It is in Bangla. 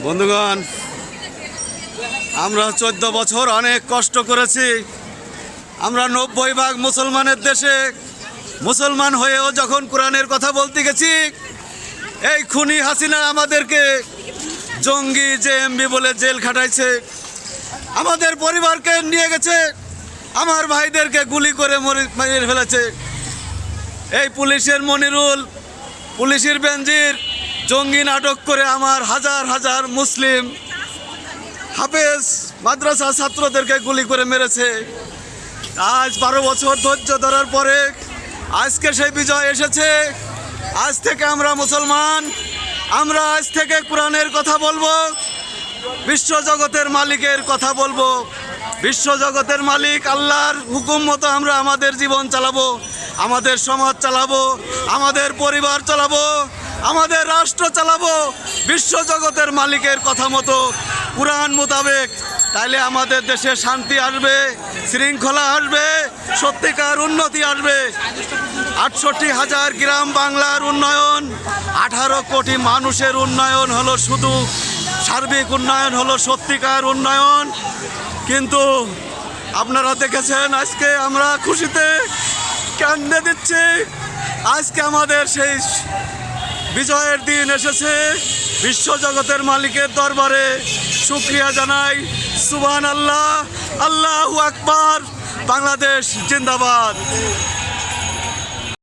বন্ধুগণ, আমরা চোদ্দ বছর অনেক কষ্ট করেছি। আমরা নব্বই ভাগ মুসলমানের দেশে মুসলমান হয়েও যখন কোরআনের কথা বলতে গেছি, এই খুনি হাসিনা আমাদেরকে জঙ্গি জে এমবি বলে জেল খাটাইছে। আমাদের পরিবারকে নিয়ে গেছে, আমার ভাইদেরকে গুলি করে মরি- ফেলেছে। এই পুলিশের মনিরুল, পুলিশের বেঞ্জির জঙ্গি নাটক করে আমার হাজার হাজার মুসলিম হাফেজ মাদ্রাসা ছাত্রদেরকে গুলি করে মেরেছে। আজ বারো বছর ধৈর্য ধরার পরে আজকে সেই বিজয় এসেছে। আজ থেকে আমরা মুসলমান, আমরা আজ থেকে কোরআনের কথা বলব, বিশ্ব জগতের মালিকের কথা বলব। বিশ্ব জগতের মালিক, আল্লাহর হুকুম মতো আমরা আমাদের জীবন চালাবো, আমাদের সমাজ চালাবো, আমাদের পরিবার চালাবো। আমাদের রাষ্ট্র চালাবো, বিশ্ব জগতের মালিকের কথা মতো কোরআন মোতাবেক। তাইলে আমাদের দেশে শান্তি আসবে, শৃঙ্খলা আসবে, সত্যিকার উন্নতি আসবে। আটষট্টি হাজার গ্রাম বাংলার উন্নয়ন, আঠারো কোটি মানুষের উন্নয়ন হলো শুধু সার্বিক উন্নয়ন হলো সত্যিকার উন্নয়ন। কিন্তু আপনারা দেখেছেন আজকে আমরা খুশিতে কান্দে দিচ্ছি। আজকে আমাদের সেই বিজয়ের দিন এসেছে। বিশ্বজগতের মালিকের দরবারে শুক্রিয়া জানাই। সুবান আল্লাহ আল্লাহ আকবার বাংলাদেশ জিন্দাবাদ।